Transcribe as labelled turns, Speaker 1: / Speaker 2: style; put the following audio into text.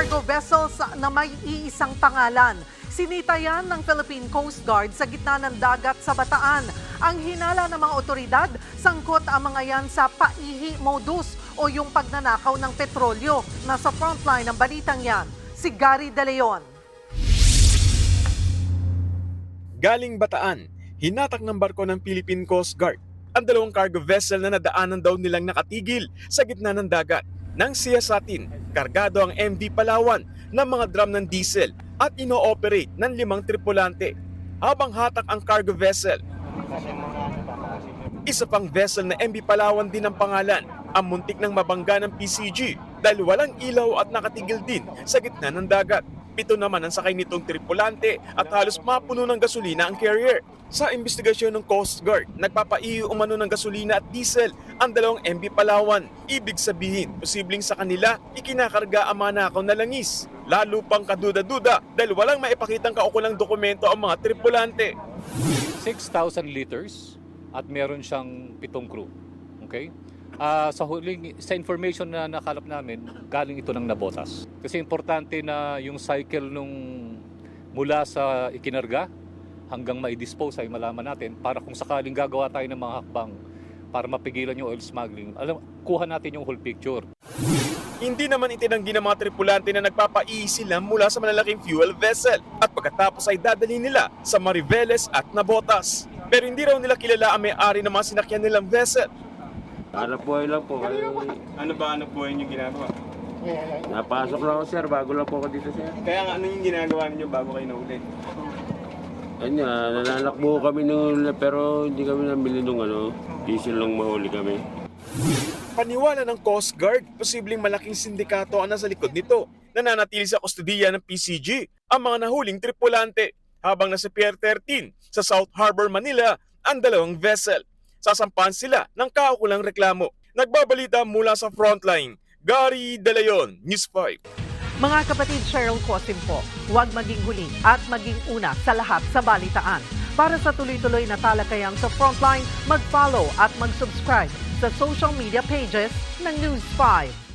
Speaker 1: cargo vessels na may iisang pangalan. Sinita yan ng Philippine Coast Guard sa gitna ng dagat sa Bataan. Ang hinala ng mga otoridad, sangkot ang mga yan sa paihi modus o yung pagnanakaw ng petrolyo. Nasa frontline ng balitang yan, si Gary De Leon.
Speaker 2: Galing Bataan, hinatak ng barko ng Philippine Coast Guard ang dalawang cargo vessel na nadaanan daw nilang nakatigil sa gitna ng dagat. Nang siyasatin, kargado ang MV Palawan ng mga drum ng diesel at ino-operate ng limang tripulante. Habang hatak ang cargo vessel, isa pang vessel na MV Palawan din ang pangalan, ang muntik ng mabangga ng PCG dahil walang ilaw at nakatigil din sa gitna ng dagat. Pito naman ang sakay nitong tripulante at halos mapuno ng gasolina ang carrier. Sa investigasyon ng Coast Guard, nagpapaiyo umano ng gasolina at diesel ang dalawang MV Palawan. Ibig sabihin, posibleng sa kanila ikinakarga ang mga nakaw na langis. Lalo pang kaduda-duda dahil walang maipakitang kaukulang dokumento ang mga tripulante.
Speaker 3: 6,000 liters at meron siyang pitong crew. Okay? Ah, sa huling sa information na nakalap namin, galing ito ng nabotas. Kasi importante na yung cycle nung mula sa ikinarga hanggang ma-dispose ay malaman natin para kung sakaling gagawa tayo ng mga hakbang para mapigilan yung oil smuggling. Alam, kuha natin yung whole picture.
Speaker 2: Hindi naman itinanggi ng mga tripulante na nagpapaihi sila mula sa malalaking fuel vessel at pagkatapos ay dadali nila sa Mariveles at Nabotas. Pero hindi raw nila kilala ang may-ari ng mga sinakyan nilang vessel.
Speaker 4: Hanap buhay lang po. Ay,
Speaker 5: Ano ba ano po yung ginagawa?
Speaker 4: napasok lang ako sir, bago lang po ako dito sir.
Speaker 5: Kaya nga ano yung ginagawa ninyo bago kayo nahuli?
Speaker 4: Ayun nga, nananakbo kami nung pero hindi kami nabili nung ano, diesel lang mahuli kami.
Speaker 2: Paniwala ng Coast Guard, posibleng malaking sindikato ang nasa likod nito. Nananatili sa kustudiya ng PCG ang mga nahuling tripulante habang nasa Pier 13 sa South Harbor, Manila ang dalawang vessel. Sasampahan sila ng kaukulang reklamo. Nagbabalita mula sa frontline, Gary De Leon, News 5.
Speaker 1: Mga kapatid Cheryl Cosim po, huwag maging huli at maging una sa lahat sa balitaan. Para sa tuloy-tuloy na talakayang sa Frontline, mag-follow at mag-subscribe sa social media pages ng News 5.